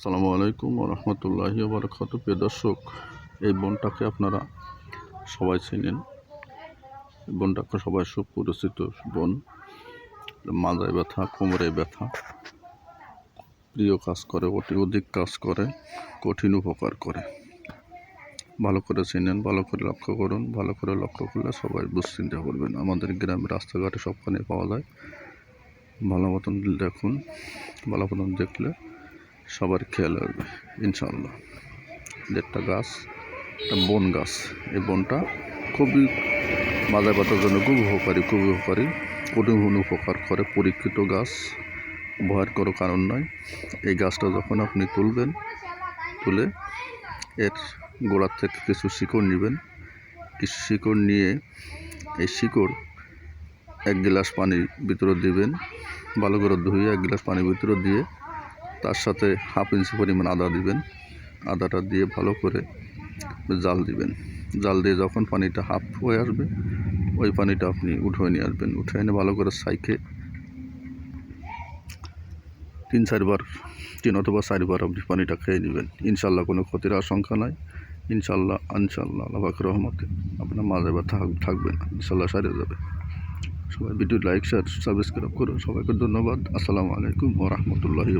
আসসালামু আলাইকুম রহমতুল্লাহি বারকাত প্রিয় দর্শক, এই বনটাকে আপনারা সবাই চিনেন। বনটাকে সবাই সুপরিচিত বন। মাজায় ব্যথা, কোমরে ব্যথা, প্রিয় কাজ করে, অতি অধিক কাজ করে, কঠিন উপকার করে। ভালো করে চিনেন, ভালো করে লক্ষ্য করুন, ভালো করে লক্ষ্য করলে সবাই বুঝচিন্তা করবেন। আমাদের গ্রামের রাস্তাঘাটে সবখানে পাওয়া যায়। ভালো মতন দেখুন, ভালো মতন দেখলে সবার খেয়াল রাখবে ইনশাল্লাহ একটা গাছ, একটা বন গাছ। এই বনটা খুবই বাজার পাতার জন্য খুব উপকারী, খুবই উপকারী। কঠিন উপকার করে, পরীক্ষিত গাছ, ভয়ের কোনো কারণ নয় এই গাছটা যখন আপনি তুলবেন, তুলে এর গোড়ার থেকে কিছু শিকড় নেবেন। কিছু শিকড় নিয়ে এই শিকড় এক গ্লাস পানির ভিতরে দিবেন, ভালো করে ধুয়ে এক গ্লাস পানির ভিতরে দিয়ে তার সাথে হাফ ইঞ্চি পরিমাণ আদা দিবেন। আদাটা দিয়ে ভালো করে জাল দিবেন। জাল দিয়ে যখন পানিটা হাফ হয়ে আসবে, ওই পানিটা আপনি উঠে নিয়ে আসবেন। উঠে এনে ভালো করে সাইকে তিন চারবার, তিন অথবা চারবার আপনি পানিটা খেয়ে নেবেন। ইনশাল্লাহ কোনো ক্ষতির আশঙ্কা নাই। ইনশাল্লাহ ইনশাল্লাহ, আল্লাহ পাকের রহমতে আপনার মাঝে বা থাকবে না। ইনশাল্লাহ সারিয়ে যাবে। সবাই ভিডিও লাইক, শেয়ার সাবস্ক্রাইব করুন। সবাইকে ধন্যবাদ। আসসালামু আলাইকুম ও রহমতুল্লাহি